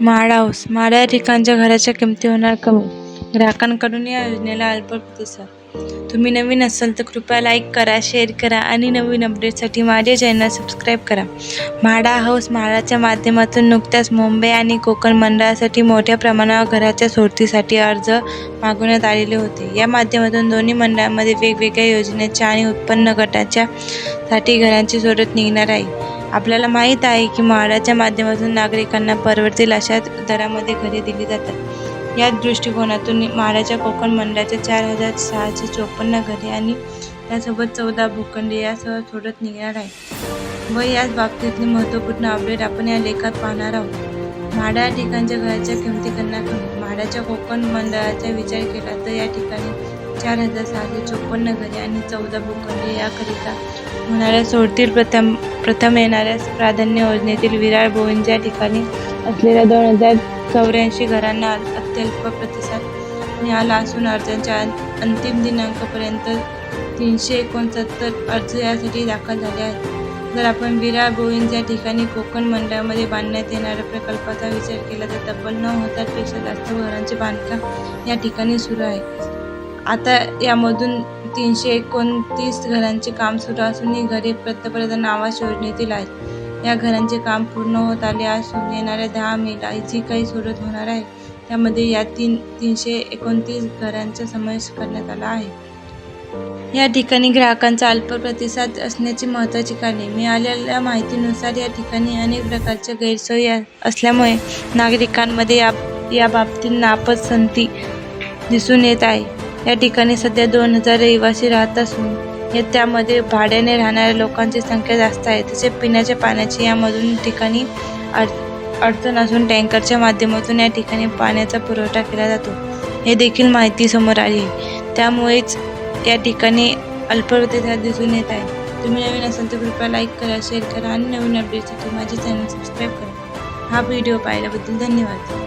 माळा हाऊस. म्हाडा या ठिकाणच्या घराच्या किमती होणार कमी. ग्राहकांकडून या योजनेला अल्प प्रतिसाद. तुम्ही नवीन असाल तर कृपया लाईक करा शेअर करा आणि नवीन अपडेटसाठी माझे चॅनल सबस्क्राईब करा. म्हाडा हाऊस म्हाडाच्या माध्यमातून नुकत्याच मुंबई आणि कोकण मंडळासाठी मोठ्या प्रमाणावर घराच्या सोडतीसाठी अर्ज मागवण्यात आलेले होते. या माध्यमातून दोन्ही मंडळामध्ये वेगवेगळ्या योजनेच्या आणि उत्पन्न गटाच्या साठी घरांची सोडत निघणार आहे. आपल्याला माहीत आहे की म्हाडाच्या माध्यमातून नागरिकांना परवडतील अशा दरामध्ये घरे दिली जातात. याच दृष्टिकोनातून म्हाडाच्या कोकण मंडळाच्या चार हजार सहाशे चोपन्न घरे आणि त्यासोबत चौदा भूखंडे यासह सोडत निघणार आहे. व याच बाबतीतली महत्त्वपूर्ण अपडेट आपण या लेखात पाहणार आहोत. म्हाडा या ठिकाणच्या घराच्या किमती कमी म्हाडाच्या कोकण मंडळाचा विचार केला तर या ठिकाणी चार हजार सहाशे चोपन्न घरे आणि चौदा भूखंडे याकरिता होणाऱ्या सोडतील प्रथम प्रथम येणाऱ्या प्राधान्य योजनेतील विरार बोविंज या ठिकाणी असलेल्या दोन हजार चौऱ्याऐंशी घरांना अत्यल्प प्रतिसाद मिळाला असून अर्जांच्या अं- अंतिम दिनांकापर्यंत तीनशे एकोणसत्तर अर्ज यासाठी दाखल झाले आहेत. जर आपण विरार गोविंदच्या या ठिकाणी कोकण मंडळामध्ये बांधण्यात येणाऱ्या प्रकल्पाचा विचार केला तर तब्बल नऊ हजारपेक्षा जास्त घरांचे बांधकाम या ठिकाणी सुरू आहे. आता यामधून तीनशे एकोणतीस घरांचे काम सुरू असून ही घरे पंतप्रधान आवास योजनेतील आहेत. या घरांचे काम पूर्ण होत आले असून येणाऱ्या दहा मेला जी काही सुरत होणार आहे त्यामध्ये या तीन तीनशे एकोणतीस घरांचा समावेश करण्यात आला आहे. या ठिकाणी ग्राहकांचा अल्प प्रतिसाद असण्याची महत्त्वाची कारणे. मिळालेल्या माहितीनुसार या ठिकाणी अनेक प्रकारच्या गैरसोयी असल्यामुळे नागरिकांमध्ये या या बाबतीत नापसंती दिसून येत आहे. या ठिकाणी सध्या दोन हजार रहिवासी राहत असून हे त्यामध्ये भाड्याने राहणाऱ्या लोकांची संख्या जास्त आहे. तसेच पिण्याच्या पाण्याची यामधून ठिकाणी अड अडचण असून टँकरच्या माध्यमातून या ठिकाणी पाण्याचा पुरवठा केला जातो. हे देखील माहिती समोर आली आहे. त्यामुळेच या ठिकाणी अल्पप्रतिसाद दिसून येत आहे. तुम्ही नवीन असाल तर कृपया लाईक करा शेअर करा आणि नवीन अपडेटसाठी माझे चॅनल सबस्क्राईब करा. हा व्हिडिओ पाहिल्याबद्दल धन्यवाद.